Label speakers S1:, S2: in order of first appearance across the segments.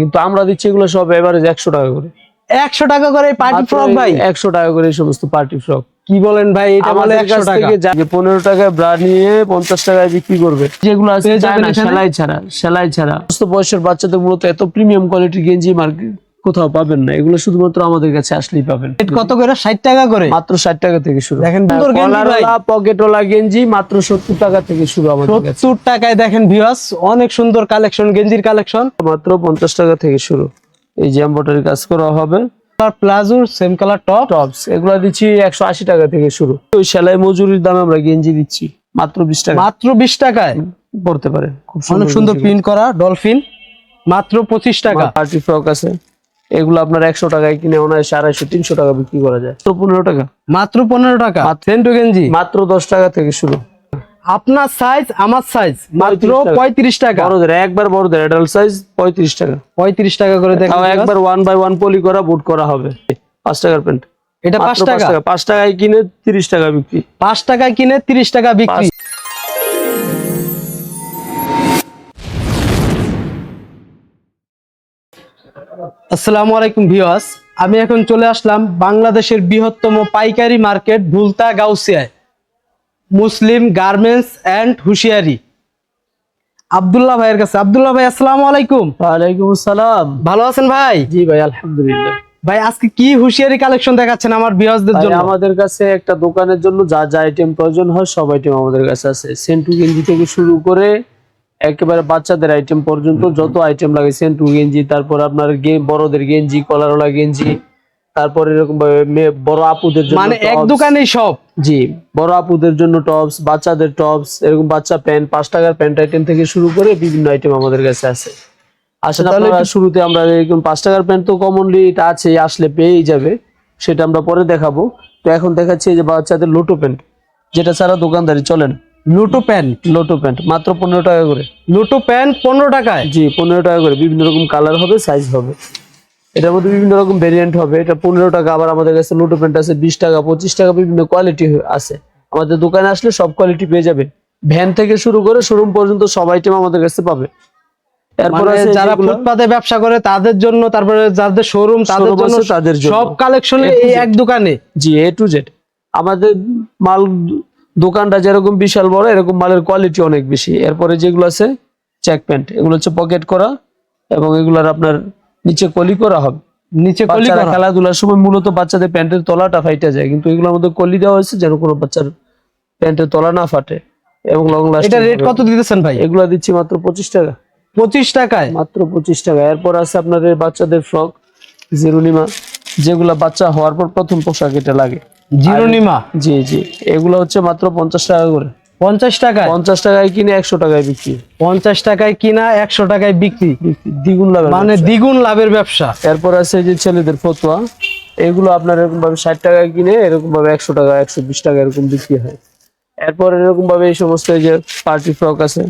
S1: কিন্তু আমরা দিচ্ছি এগুলো সব এভারেজ একশো টাকা করে।
S2: একশো টাকা করে পার্টি ফ্রক ভাই?
S1: একশো টাকা করে এই সমস্ত পার্টি ফ্রক
S2: কি বলেন ভাই এটা বলে একশো টাকা।
S1: যে পনেরো টাকায় ব্রা নিয়ে পঞ্চাশ টাকায় বিক্রি করবে। যেগুলো আছে? সেলাই ছাড়া সেলাই ছাড়া। সমস্ত বয়সের বাচ্চাদের মূলত এত প্রিমিয়াম কোয়ালিটির গেঞ্জি মার্কেট কোথাও পাবেন না। এগুলো শুধুমাত্র আমাদের কাছে আসলেই পাবেন।
S2: কত করে? ষাট টাকা করে?
S1: মাত্র ষাট টাকা থেকে শুরু।
S2: দেখেন,
S1: পকেটওয়ালা গেঞ্জি মাত্র সত্তর টাকা থেকে শুরু আমাদের
S2: সত্তর টাকায় দেখেন ভিউয়ার্স অনেক সুন্দর কালেকশন গেঞ্জির কালেকশন
S1: মাত্র পঞ্চাশ টাকা থেকে শুরু। এই এম্বয়ডারি কাজ করা হবে।
S2: প্লাজোর সেম কালার টপ
S1: টপস এগুলো দিচ্ছি একশো আশি টাকা থেকে শুরু। ওই সেলাই মজুরির দামে আমরা গেঞ্জি দিচ্ছি মাত্র বিশ টাকা।
S2: মাত্র বিশ টাকায়?
S1: পড়তে পারে।
S2: অনেক সুন্দর প্রিন্ট করা ডলফিন মাত্র পঁচিশ টাকা।
S1: পার্টি ফ্রক আছে। এগুলো আপনার একশো টাকায় কিনে অনায়াসে আড়াইশো তিনশো টাকা বিক্রি করা যায়। তো পনেরো টাকা?
S2: মাত্র পনেরো টাকা? সেন্টু গেঞ্জি?
S1: মাত্র দশ টাকা থেকে শুরু।
S2: আপনার সাইজ আমার সাইজ মাত্র
S1: 35 টাকা।
S2: পঁয়ত্রিশ টাকা।
S1: বড়দের একবার বড়দের অ্যাডাল্ট সাইজ পঁয়ত্রিশ টাকা।
S2: পঁয়ত্রিশ টাকা করে viewers।
S1: একবার ওয়ান বাই ওয়ান পলি করা বুট করা হবে। পাঁচ টাকার প্যান্ট।
S2: এটা পাঁচ টাকা?
S1: পাঁচ টাকায় কিনে তিরিশ টাকা বিক্রি।
S2: পাঁচ টাকায় কিনে তিরিশ টাকা বিক্রি। আসসালামু আলাইকুম ভিউয়ার্স। আমি এখন চলে আসলাম বাংলাদেশের বৃহত্তম পাইকারি market Bhulta গাউসিয়ায়। Muslim garments and Hushiyari. Abdullah ভাইয়ের কাছে। আব্দুল্লাহ ভাই আসসালামু আলাইকুম।
S1: ওয়ালাইকুম আসসালাম।
S2: ভালো আছেন ভাই?
S1: জি ভাই আলহামদুলিল্লাহ।
S2: ভাই আজকে কি হুঁশিয়ারি কালেকশন দেখাচ্ছেন আমার ভিউয়ার্সদের জন্য?
S1: আমাদের কাছে একটা দোকানের জন্য যা যা আইটেম প্রয়োজন হয় সব আইটেম আমাদের কাছে আছে। সেন্টু গেঞ্জি থেকে শুরু করে একেবারে বাচ্চাদের আইটেম পর্যন্ত যত আইটেম লাগে সেন্টু গেঞ্জি তারপর আপনার বড়দের গেঞ্জি কলারওয়ালা গেঞ্জি তারপর এরকম বড় আপুদের জন্য
S2: মানে এক। দোকানেই সব?
S1: জি বড় আপুদের জন্য টপস বাচ্চাদের টপস এরকম বাচ্চা প্যান্ট পাঁচ টাকার প্যান্ট আইটেম থেকে শুরু করে বিভিন্ন আইটেম আমাদের কাছে আছে। আসলে আপনারা শুরুতে আমরা এরকম পাঁচ টাকার প্যান্ট তো কমনলি এটা আছে আসলে পেয়েই যাবে সেটা আমরা পরে দেখাবো। তো এখন দেখাচ্ছি যে বাচ্চাদের লোটো প্যান্ট যেটা ছাড়া দোকানদারি চলেন
S2: লুটো প্যান্ট।
S1: লোটো প্যান্ট মাত্র পনেরো টাকা করে।
S2: লুটো প্যান্ট পনেরো টাকায়?
S1: জি পনেরো টাকা করে। বিভিন্ন রকম কালার হবে সাইজ হবে। এটার মধ্যে বিভিন্ন রকম ভেরিয়েন্ট হবে। এটা পনেরো টাকা আবার আমাদের কাছে লোটো প্যান্ট আছে বিশ টাকা পঁচিশ টাকা বিভিন্ন কোয়ালিটি আছে। আমাদের দোকানে আসলে সব কোয়ালিটি পেয়ে যাবে ভ্যান থেকে শুরু করে শোরুম পর্যন্ত সব আইটেম আমাদের কাছে পাবে। এরপর
S2: মানে যারা ফুটপাতে ব্যবসা করে তাদের জন্য তারপরে যাদের শোরুম তাদের জন্য
S1: তাদের
S2: সব কালেকশন এই এক দোকানে?
S1: জি এ টু জেড আমাদের মাল দোকানটা যেরকম বিশাল বড় এরকম মালের কোয়ালিটি অনেক বেশি। এরপরে যেগুলো আছে চেক প্যান্ট এগুলো হচ্ছে পকেট করা এবং এগুলার আপনার নিচে কলি করা হবে।
S2: নিচে কলি করা।
S1: খেলাধুলার সময় মূলত বাচ্চাদের প্যান্টের তলাটা ফাইটা যায় কিন্তু এগুলোর মধ্যে কলি দেওয়া হয়েছে যেন কোনো বাচ্চার প্যান্টের তলা না ফাটে এবং লং লাস্টিং
S2: এটা রেট কত দিতেছেন ভাই?
S1: এগুলো দিচ্ছি মাত্র পঁচিশ টাকা।
S2: পঁচিশ টাকায়?
S1: মাত্র পঁচিশ টাকা। এরপর আছে আপনার বাচ্চাদের ফ্রক জিরুনিমা যেগুলা বাচ্চা হওয়ার পর প্রথম পোশাক এটা লাগে।
S2: জিরোনিমা?
S1: জি জি। এগুলো হচ্ছে মাত্র পঞ্চাশ টাকা করে।
S2: পঞ্চাশ টাকায়?
S1: পঞ্চাশ টাকায় কিনে একশো টাকায় বিক্রি।
S2: পঞ্চাশ টাকায় কিনা একশো টাকায় বিক্রি?
S1: দ্বিগুণ লাভ
S2: মানে দ্বিগুণ লাভের ব্যবসা।
S1: এরপর আছে যে ছেলেদের ফতুয়া। এগুলো আপনার এরকম ভাবে ষাট টাকায় কিনে এরকম ভাবে একশো টাকা একশো বিশ টাকা এরকম বিক্রি হয়। এরপর এরকম ভাবে এই সমস্ত যে পার্টি ফ্রক আছে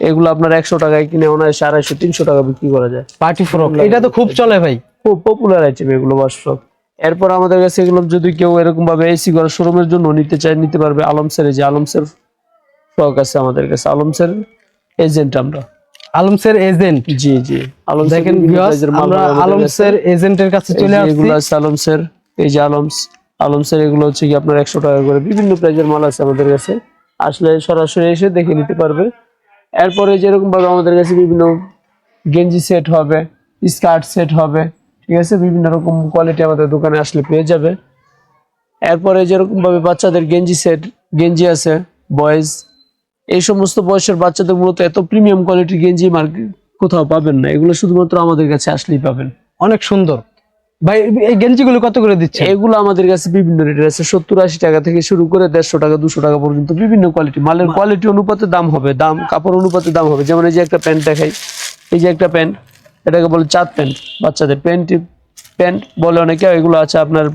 S1: এগুলো আপনার একশো টাকায় কিনে অনায়াসে আড়াইশো তিনশো টাকা বিক্রি করা যায়।
S2: Party frock? এটা তো খুব চলে ভাই।
S1: খুব পপুলার আইটেম এগুলো বাস ফ্রক এরপর আমাদের কাছে এগুলো যদি কেউ এরকম ভাবে এসি করা শোরুমের জন্য নিতে চায় নিতে পারবে আলমসের এই যে আলমসের ফ্রক আছে আমাদের কাছে। আলমসের এজেন্ট আমরা।
S2: আলম আলমসের এজেন্ট
S1: জি জি। আলমসের
S2: দেখেন আমরা। আলমসের এজেন্টের কাছে। চলে আসছি।
S1: এগুলো আছে আলমসের এই যে আলমস আলমসের এগুলো হচ্ছে কি আপনার একশো টাকা করে বিভিন্ন প্রাইজের মাল আছে আমাদের কাছে। আসলে সরাসরি এসে দেখে নিতে পারবে। এরপরে যেরকম ভাবে আমাদের কাছে বিভিন্ন গেঞ্জি সেট হবে স্কার্ট সেট হবে ঠিক আছে বিভিন্ন রকম কোয়ালিটি আমাদের দোকানে আসলে পেয়ে যাবে। এরপরে যেরকম ভাবে বাচ্চাদের গেঞ্জি সেট গেঞ্জি আছে বয়েজ এই সমস্ত বয়সের বাচ্চাদের মূলত এত প্রিমিয়াম কোয়ালিটির গেঞ্জি মার্কেট কোথাও পাবেন না। এগুলো শুধুমাত্র আমাদের কাছে আসলেই পাবেন।
S2: অনেক সুন্দর। ভাই এই গেঞ্জিগুলো কত করে দিচ্ছে
S1: এগুলো আমাদের কাছে বিভিন্ন রেটের আছে। সত্তর আশি টাকা থেকে শুরু করে দেড়শো টাকা দুশো টাকা পর্যন্ত বিভিন্ন কোয়ালিটি মালের কোয়ালিটি অনুপাতে দাম হবে দাম কাপড় অনুপাতে দাম হবে। যেমন এই যে একটা প্যান্ট দেখাই এই যে একটা প্যান্ট এটাকে বলে চাঁদ প্যান্ট। বাচ্চাদের প্যান্ট প্যান্ট বলে অনেকে এগুলো আছে আপনার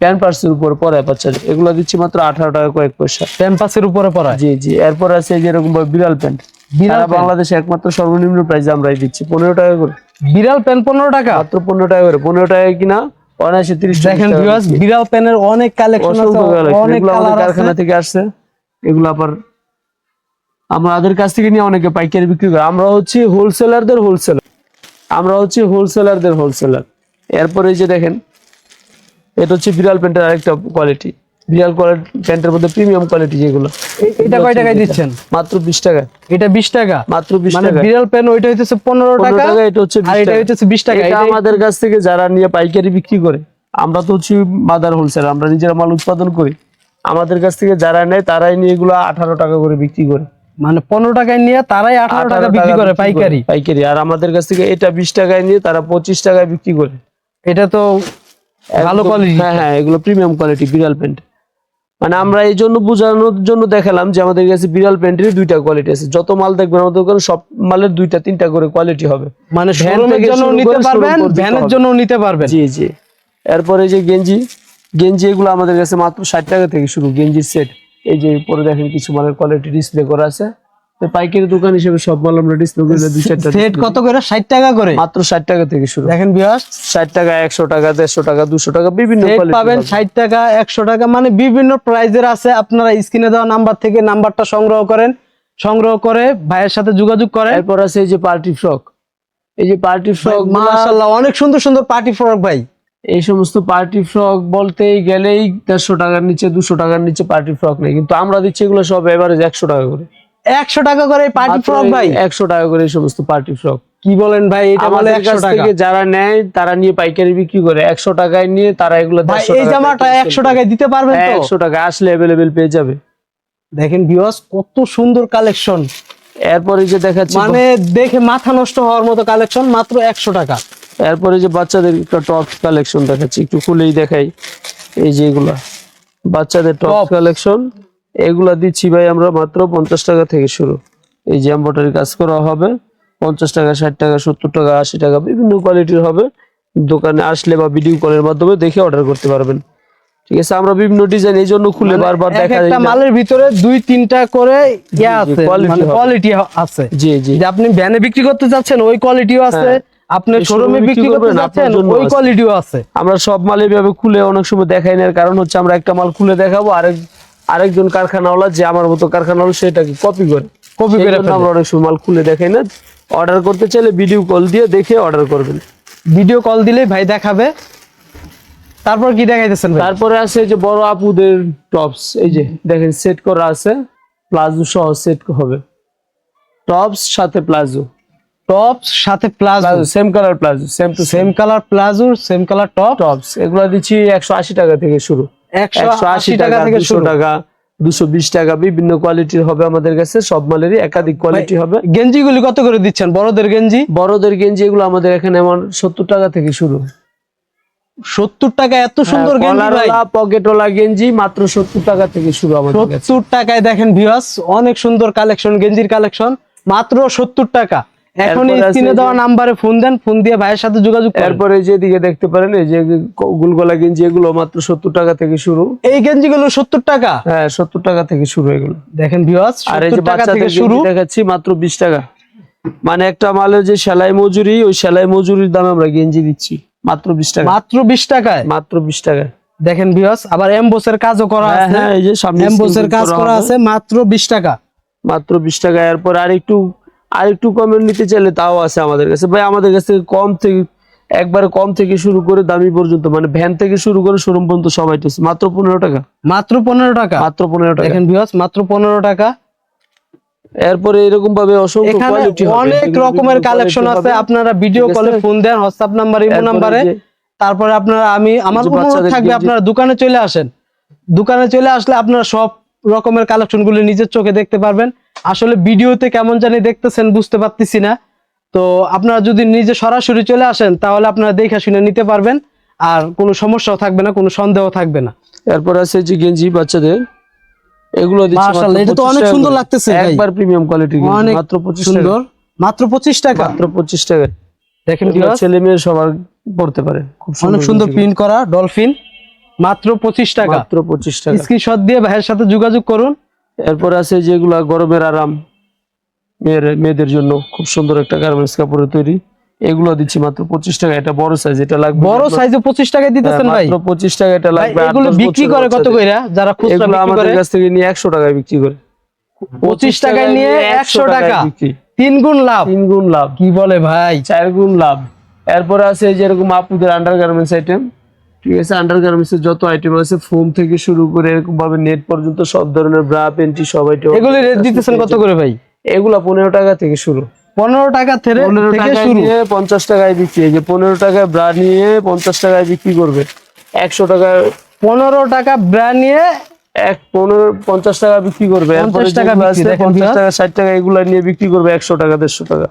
S1: প্যান্ট পার্সের উপর পরায় বাচ্চাদের। এগুলো দিচ্ছি মাত্র আঠারো টাকা কয়েক পয়সা।
S2: ক্যাম্পাসের উপরে পড়ায়
S1: জি জি। এরপর আছে এই যে এরকম বিড়াল প্যান্ট।
S2: বিড়াল
S1: বাংলাদেশে একমাত্র সর্বনিম্ন প্রাইসে আমরাই দিচ্ছি। পনেরো টাকা করে।
S2: বিড়াল প্যান্ট পনেরো টাকা?
S1: মাত্র পনেরো টাকা করে। পনেরো টাকা কিনা? অনায়াসে তিরিশ
S2: দেখেন বিড়াল প্যানের অনেক কালেকশন। অনেক
S1: কারখানা থেকে আসছে। এগুলো আবার আমাদের কাছ থেকে নিয়ে অনেকে পাইকারি বিক্রি করে। আমরা হচ্ছে হোলসেলারদের হোলসেলার আমরা হচ্ছে হোলসেলারদের হোলসেলার এরপরে এই যে দেখেন এটা হচ্ছে বিড়াল প্যান্টের আরেকটা কোয়ালিটি বিড়াল কোয়ালিটি প্যান্টের মধ্যে প্রিমিয়াম কোয়ালিটি যেগুলো।
S2: এটা কয় টাকায় দিচ্ছেন?
S1: মাত্র বিশ টাকা
S2: এটা বিশ টাকা?
S1: মাত্র বিশ
S2: মানে
S1: টাকা
S2: বিড়াল পেন ওইটা হইতেছে পনেরো
S1: পনেরো
S2: টাকা
S1: টাকা এটা হচ্ছে
S2: আর
S1: 20
S2: এটা
S1: টাকা।
S2: হইতেছে বিশ টাকা
S1: এটা
S2: এটা
S1: আমাদের কাছ থেকে যারা নিয়ে পাইকারি বিক্রি করে আমরা তো হচ্ছে মাদার হোলসেল আমরা নিজেরা মাল উৎপাদন করি। আমাদের কাছ থেকে যারা নেয় তারাই নিয়ে এগুলো আঠারো টাকা করে বিক্রি করে।
S2: মানে পনেরো টাকায় নিয়ে তারাই আঠারো টাকা বিক্রি করে পাইকারি।
S1: পাইকারি। আর আমাদের কাছ থেকে এটা বিশ টাকায় নিয়ে তারা পঁচিশ টাকায় বিক্রি করে।
S2: এটা তো ভালো কোয়ালিটি
S1: হ্যাঁ হ্যাঁ এগুলো প্রিমিয়াম কোয়ালিটি বিড়াল প্যান্ট। মানে আমরা এই জন্য বোঝানোর জন্য দেখালাম যে আমাদের কাছে বিড়াল প্যান্টের দুইটা কোয়ালিটি আছে। যত মাল দেখবেন আমাদের দোকানে সব মালের দুইটা তিনটা করে কোয়ালিটি হবে।
S2: মানে
S1: ভ্যান
S2: শোরুমের জন্য নিতে পারবেন ভ্যানের জন্য নিতে পারবেন।
S1: জি জি। এরপরে যে গেঞ্জি গেঞ্জি এগুলো আমাদের কাছে মাত্র ষাট টাকা থেকে শুরু গেঞ্জির সেট এই যে পরে দেখেন কিছু মালের কোয়ালিটি ডিসপ্লে করা আছে। পাইকারি দোকান হিসেবে সব মাল আমরা ডিসপ্লে করে দুই চারটা
S2: সেট কত করে? ষাট টাকা করে?
S1: মাত্র ষাট টাকা থেকে শুরু।
S2: দেখেন বিয়াস
S1: ষাট টাকা একশো টাকা দেড়শো টাকা দুশো টাকা বিভিন্ন quality
S2: পাবেন
S1: পাবেন।
S2: ষাট টাকা একশো টাকা মানে বিভিন্ন প্রাইজের আছে। আপনারা স্ক্রিনে দেওয়া নাম্বার থেকে নাম্বারটা সংগ্রহ করেন। সংগ্রহ করে ভাইয়ের সাথে যোগাযোগ করেন।
S1: এরপর আছে এই যে পার্টি ফ্রক এই যে পার্টি ফ্রক
S2: মাশাআল্লাহ অনেক সুন্দর সুন্দর পার্টি ফ্রক ভাই।
S1: এই সমস্ত পার্টি ফ্রক বলতেই গেলেই দেড়শো টাকার নিচে দুশো টাকার নিচে পার্টি ফ্রক নেই। কিন্তু আমরা দিচ্ছি এগুলো সব এভারেজ একশো টাকা করে।
S2: একশো টাকা করে পার্টি ফ্রক ভাই?
S1: একশো টাকা করে এই সমস্ত পার্টি ফ্রক
S2: কি বলেন ভাই এটা বলে
S1: আমাদের কাছ
S2: টাকা
S1: থেকে যারা নেয় তারা নিয়ে পাইকারি বিক্রি করে। একশো টাকায় নিয়ে তারা এগুলো
S2: এই জামাটা একশো টাকায় দিতে পারবেন
S1: হ্যাঁ,
S2: তো
S1: একশো টাকা আসলে অ্যাভেলেবেল পেয়ে যাবে।
S2: দেখেন ভিউয়ার্স কত সুন্দর কালেকশন
S1: এরপরে যে দেখাচ্ছি
S2: মানে দেখে মাথা নষ্ট হওয়ার মতো কালেকশন মাত্র একশো টাকা।
S1: এরপরে যে বাচ্চাদের একটা টপ কালেকশন দেখাচ্ছি একটু খুলেই দেখাই। এই যে এগুলা বাচ্চাদের টপ কালেকশন এগুলা দিচ্ছি ভাই আমরা মাত্র পঞ্চাশ টাকা থেকে শুরু। এই যে এম্বয়ডারি কাজ করা হবে পঞ্চাশ টাকা ষাট টাকা সত্তর টাকা আশি টাকা বিভিন্ন কোয়ালিটির হবে। দোকানে আসলে বা ভিডিও কলের মাধ্যমে দেখে অর্ডার করতে পারবেন। ঠিক আছে আমরা বিভিন্ন ডিজাইন এই জন্য খুলে বারবার
S2: মানে
S1: দেখা যায়।
S2: মালের ভিতরে দুই তিনটা করে ইয়া আছে মানে কোয়ালিটি আছে।
S1: জি জি।
S2: আপনি ভ্যানে বিক্রি করতে যাচ্ছেন ওই কোয়ালিটিও আছে।
S1: হ্যাঁ।
S2: আপনি শোরুমে বিক্রি করতে যাচ্ছেন ওই কোয়ালিটিও আছে।
S1: আমরা সব মাল এইভাবে খুলে অনেক সময় দেখাই না। কারণ হচ্ছে আমরা একটা মাল খুলে দেখাবো আরেক আরেকজন কারখানাওয়ালা যে আমার মতো কারখানাওয়ালা সেটাকে কপি করে। কপি
S2: করে
S1: আমরা অনেক সময় মাল খুলে দেখাই না। অর্ডার করতে চাইলে ভিডিও কল দিয়ে দেখে অর্ডার করবেন।
S2: ভিডিও কল দিলেই ভাই দেখাবে। তারপর কি দেখাইতেছেন ভাই?
S1: তারপরে আছে যে বড় আপুদের টপস এই যে দেখেন সেট করা আছে। প্লাজো সহ সেট হবে। টপস সাথে প্লাজো
S2: টপ সাথে palazzo.
S1: Same colour palazzo same to
S2: same colour palazzo same colour top
S1: tops এগুলো দিচ্ছি একশো আশি টাকা থেকে শুরু।
S2: একশো আশি টাকা থেকে শুরু।
S1: টাকা দুশো বিশ টাকা বিভিন্ন কোয়ালিটির হবে আমাদের কাছে সব মালেরই একাধিক কোয়ালিটি হবে।
S2: গেঞ্জিগুলি কত করে দিচ্ছেন? বড়দের গেঞ্জি?
S1: বড়দের গেঞ্জি এগুলো আমাদের এখানে এমন সত্তর টাকা থেকে শুরু।
S2: সত্তর টাকা এত সুন্দর গেঞ্জি ভাই।
S1: পকেটওয়ালা গেঞ্জি মাত্র সত্তর টাকা থেকে শুরু আমাদের
S2: সত্তর টাকায় দেখেন ভিউয়ার্স অনেক সুন্দর কালেকশন গেঞ্জির কালেকশন মাত্র সত্তর টাকা। এখন স্ক্রিনে দেওয়া নাম্বারে ফোন দেন ফোন দিয়ে ভাইয়ের সাথে যোগাযোগ করেন।
S1: এরপরে যে দিকে দেখতে পারেন এই যে গুলগোলা গেঞ্জি এগুলো মাত্র সত্তর টাকা থেকে শুরু।
S2: এই গেঞ্জিগুলো সত্তর টাকা?
S1: হ্যাঁ সত্তর টাকা থেকে শুরু এগুলো।
S2: দেখেন ভিউয়ার্স
S1: আর এই যে
S2: সত্তর টাকা থেকে শুরু।
S1: দেখাচ্ছি মাত্র বিশ টাকা। মানে একটা মালের যে সেলাই মজুরি ওই সেলাই মজুরির দামে আমরা গেঞ্জি দিচ্ছি মাত্র বিশ টাকা।
S2: মাত্র বিশ টাকায়?
S1: মাত্র বিশ টাকা
S2: দেখেন ভিউয়ার্স আবার এমবোসের কাজও করা
S1: হ্যাঁ
S2: আছে।
S1: হ্যাঁ এই যে সামনে
S2: এমবোসের কাজ
S1: করা
S2: আছে মাত্র বিশ টাকা।
S1: মাত্র বিশ টাকা এরপর আরেকটু আরেকটু কমে নিতে চাইলে তাও আছে আমাদের কাছে। ভাই আমাদের কাছে কম থেকে একবারে কম থেকে শুরু করে দামি পর্যন্ত মানে ভ্যান থেকে শুরু করে শোরুম পর্যন্ত সবাই টেছে মাত্র পনেরো টাকা।
S2: মাত্র পনেরো টাকা?
S1: মাত্র পনেরো টাকা।
S2: দেখেন ভিউয়ার্স মাত্র পনেরো টাকা।
S1: এরপরে এরকম ভাবে অসংখ্য কোয়ালিটি
S2: অনেক রকমের কালেকশন আছে। আপনারা ভিডিও কলে ফোন দেন হোয়াটসঅ্যাপ নাম্বার ইমো নাম্বারে তারপরে আপনারা আমি আমার অনুরোধ থাকবে আপনারা দোকানে চলে আসেন। দোকানে চলে আসলে আপনারা সব রকমের কালেকশনগুলো নিজের চোখে দেখতে পারবেন। আসলে ভিডিওতে কেমন জানি দেখতেছেন বুঝতে পারতেছি না। তো আপনারা যদি নিজে সরাসরি চলে আসেন তাহলে আপনারা দেখে শুনে নিতে পারবেন। আর কোনো সমস্যাও থাকবে না কোনো সন্দেহ থাকবে না।
S1: এরপর আছে যে গেঞ্জি বাচ্চাদের। এগুলো দিচ্ছি
S2: মাশাআল্লাহ, এটা তো অনেক সুন্দর লাগতেছে ভাই।
S1: একবার প্রিমিয়াম কোয়ালিটি মাত্র পঁচিশ
S2: সুন্দর। মাত্র পঁচিশ টাকা?
S1: মাত্র পঁচিশ টাকা।
S2: দেখেন viewers,
S1: ছেলে মেয়ে সবার পড়তে পারে। খুব
S2: অনেক সুন্দর প্রিন্ট করা ডলফিন। মাত্র পঁচিশ টাকা।
S1: মাত্র পঁচিশ টাকা।
S2: স্ক্রিনশট দিয়ে ভাইয়ের সাথে যোগাযোগ করুন।
S1: এরপর আছে যেগুলা গরমের আরাম মেয়ের মেয়েদের জন্য খুব সুন্দর একটা গার্মেন্টস কাপড়ের তৈরি। এগুলো দিচ্ছি মাত্র পঁচিশ টাকা এটা বড় সাইজ এটা লাগবে
S2: বড় সাইজে পঁচিশ টাকায়
S1: হ্যাঁ,
S2: দিতেছেন ভাই
S1: পঁচিশ টাকা এটা লাগবে
S2: এগুলো বিক্রি করে কত কইরা? যারা খুচরা
S1: এগুলো আমাদের কাছ থেকে নিয়ে একশো টাকায় বিক্রি করে।
S2: পঁচিশ টাকায় নিয়ে একশো টাকা। তিন গুণ লাভ।
S1: তিন গুণ লাভ।
S2: কি বলে ভাই?
S1: চার গুণ লাভ। এরপরে আছে যেরকম আপুদের আন্ডার গার্মেন্টস আইটেম ঠিক আছে আন্ডার গার্মেন্টস এর যত আইটেম আছে ফোম থেকে শুরু করে এরকম ভাবে নেট পর্যন্ত সব ধরনের ব্রা পেন্টি সব আইটেম
S2: এগুলি রেট দিতেছেন কত করে ভাই?
S1: এগুলা পনেরো টাকা থেকে শুরু।
S2: পনেরো টাকা থেকে
S1: পনেরো টাকা নিয়ে পঞ্চাশ টাকায় বিক্রি। এই যে পনেরো টাকায় ব্রা নিয়ে পঞ্চাশ টাকায় বিক্রি করবে। একশো টাকায়
S2: পনেরো টাকা ব্র্যান্ড নিয়ে
S1: এক পনেরো পঞ্চাশ টাকা বিক্রি করবে।
S2: 50 টাকা
S1: পঞ্চাশ টাকা ষাট টাকা এগুলা নিয়ে বিক্রি করবে একশো টাকা দেড়শো টাকা।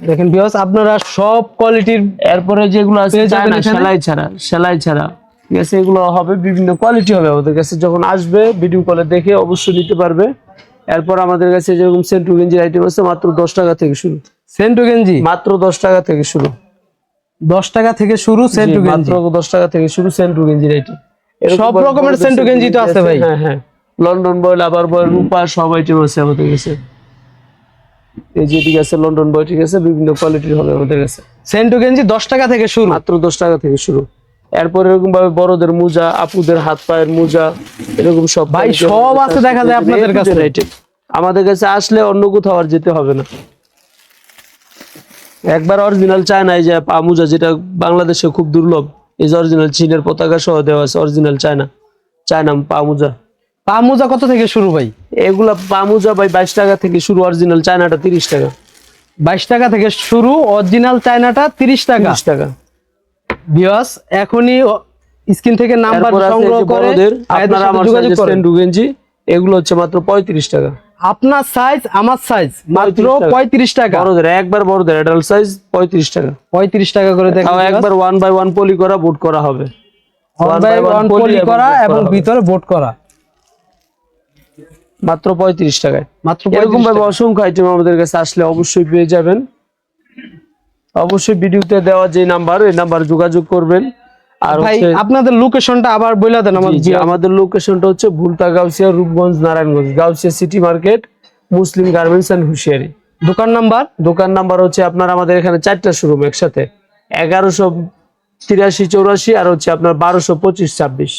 S2: দেখেন বিয়স আপনারা সব কোয়ালিটির
S1: এরপরে যেগুলো আছে চায়না সেলাই ছাড়া সেলাই ছাড়া। ঠিক আছে এগুলো হবে বিভিন্ন কোয়ালিটি হবে আমাদের কাছে। যখন আসবে ভিডিও কলে দেখে অবশ্যই নিতে পারবে। এরপর আমাদের কাছে যেরকম সেন্টু গেঞ্জির আইটেম আছে মাত্র দশ টাকা থেকে শুরু।
S2: সেন্টু গেঞ্জি
S1: মাত্র দশ টাকা থেকে শুরু।
S2: দশ টাকা থেকে শুরু সেন্টু
S1: জি, মাত্র দশ টাকা থেকে শুরু সেন্টু গেঞ্জির আইটেম
S2: সব রকমের সেন্টু গেঞ্জি তো আছে ভাই।
S1: হ্যাঁ হ্যাঁ। লন্ডন বয় আবার বয় রূপা সব আইটেম আছে আমাদের কাছে। এই যে ঠিক আছে লন্ডন বয় ঠিক আছে? বিভিন্ন কোয়ালিটির হবে আমাদের কাছে।
S2: সেন্টু গেঞ্জি দশ টাকা থেকে শুরু।
S1: মাত্র দশ টাকা থেকে শুরু। এরপর এরকম ভাবে বড়দের মোজা আপুদের হাত পায়ের মোজা এরকম সব
S2: ভাই, সব আছে দেখা যায় আপনাদের কাছে।
S1: আমাদের কাছে আসলে অন্য কোথাও আর যেতে হবে না। একবার অরিজিনাল চায়না এই যে পা মোজা যেটা বাংলাদেশে খুব দুর্লভ এই যে অরিজিনাল চীনের পতাকা সহ দেওয়া আছে অরিজিনাল চায়না চায়না পা মোজা।
S2: পা মোজা কত থেকে শুরু ভাই?
S1: এগুলা পা মোজা ভাই বাইশ টাকা থেকে শুরু অরিজিনাল চায়নাটা তিরিশ টাকা।
S2: বাইশ টাকা থেকে শুরু অরিজিনাল চায়নাটা তিরিশ টাকা।
S1: টাকা।
S2: বিয়স এখনই স্ক্রিন থেকে নাম্বার সংগ্রহ করে
S1: আপনারা আমার
S2: যোগাযোগ করেন।
S1: সেন্ডু গেঞ্জি এগুলো হচ্ছে মাত্র পঁয়ত্রিশ টাকা।
S2: আপনার সাইজ আমার সাইজ মাত্র
S1: 35 টাকা।
S2: পঁয়ত্রিশ টাকা।
S1: বড়দের একবার বড়দের অ্যাডাল্ট সাইজ পঁয়ত্রিশ টাকা।
S2: পঁয়ত্রিশ টাকা করে দেখেন
S1: তাও একবার ওয়ান বাই ওয়ান পলি করা বুট করা হবে।
S2: ওয়ান বাই ওয়ান পলি করা এবং ভিতরে বোট করা।
S1: মাত্র পঁয়ত্রিশ টাকায়।
S2: মাত্র
S1: এরকম ভাবে অসংখ্য আইটেম আমাদের কাছে আসলে অবশ্যই পেয়ে যাবেন। অবশ্যই ভিডিওতে দেওয়া যে নাম্বার এই নাম্বার যোগাযোগ করবেন। আর
S2: ভাই আপনাদের লোকেশনটা আবার বলে দেন
S1: জি, আমাদের লোকেশনটা হচ্ছে Bhulta Gausia Rupganj Narayanganj Gausia city market Muslim garments and Hushiyari.
S2: দোকান নাম্বার?
S1: দোকান নাম্বার হচ্ছে আপনার আমাদের এখানে চারটা শোরুম একসাথে। এগারোশো তিরাশি চৌরাশি আর হচ্ছে আপনার বারোশো পঁচিশ ছাব্বিশ।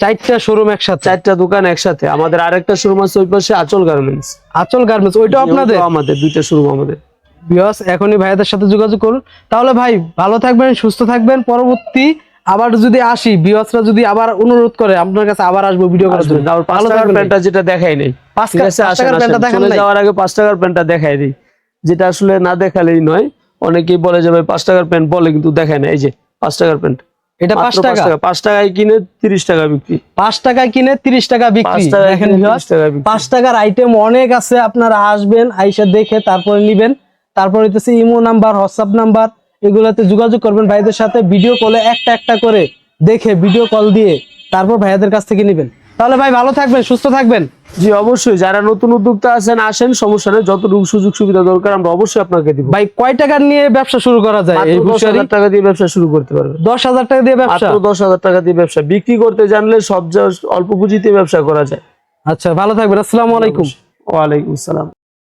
S2: চারটা শোরুম একসাথে।
S1: চারটা দোকান একসাথে। আমাদের আরেকটা শোরুম আছে ওই পাশে আচল গার্মেন্টস
S2: আচল গার্মেন্টস ওইটা আপনাদের?
S1: আমাদের দুইটা শোরুম আমাদের।
S2: বিয়স এখনই ভাইয়াদের সাথে যোগাযোগ করুন। তাহলে ভাই ভালো থাকবেন সুস্থ থাকবেন। পরবর্তী আবার যদি আসি বিয়সরা যদি আবার অনুরোধ করে আপনার কাছে আবার আসব ভিডিও করার জন্য।
S1: তারপর পাঁচ
S2: ভালো
S1: টাকার
S2: থাকবেন।
S1: প্যান্টটা যেটা দেখাই নেই।
S2: পাঁচ টাকার প্যান্টটা দেখান নাই।
S1: যাওয়ার আগে পাঁচ টাকার প্যান্টটা দেখাই দিই। যেটা আসলে না দেখালেই নয় অনেকেই বলে যে ভাই পাঁচ টাকার প্যান্ট বলে কিন্তু দেখায় না। এই যে পাঁচ টাকার প্যান্ট।
S2: এটা পাঁচ টাকা।
S1: পাঁচ টাকায় কিনে তিরিশ টাকা বিক্রি।
S2: পাঁচ টাকায় কিনে তিরিশ টাকা বিক্রি। দেখেন
S1: কিনে
S2: viewers,
S1: 30 টাকা বিক্রি।
S2: পাঁচ টাকার আইটেম অনেক আছে আপনারা আসবেন আইসা দেখে তারপরে নিবেন। তারপর হইতেছে ইমো নাম্বার হোয়াটসঅ্যাপ নাম্বার এগুলাতে যোগাযোগ করবেন ভাইদের সাথে ভিডিও কলে একটা একটা করে দেখে ভিডিও কল দিয়ে তারপর ভাইয়াদের কাছ থেকে নিবেন। তাহলে ভাই ভালো থাকবেন সুস্থ থাকবেন।
S1: জি অবশ্যই। যারা নতুন উদ্যোক্তা আছেন আসেন সমস্যা নেই। যতটুকু সুযোগ সুবিধা দরকার আমরা অবশ্যই আপনাকে দিব।
S2: ভাই কয় টাকা নিয়ে ব্যবসা শুরু করা যায় এই
S1: হাজার টাকা দিয়ে ব্যবসা শুরু করতে পারবে
S2: দশ হাজার টাকা দিয়ে ব্যবসা?
S1: মাত্র দশ হাজার টাকা দিয়ে ব্যবসা। বিক্রি করতে জানলে সব অল্প পুঁজিতে ব্যবসা করা যায়।
S2: আচ্ছা ভালো থাকবেন। আসসালামু আলাইকুম।
S1: ওয়ালাইকুম আসসালাম।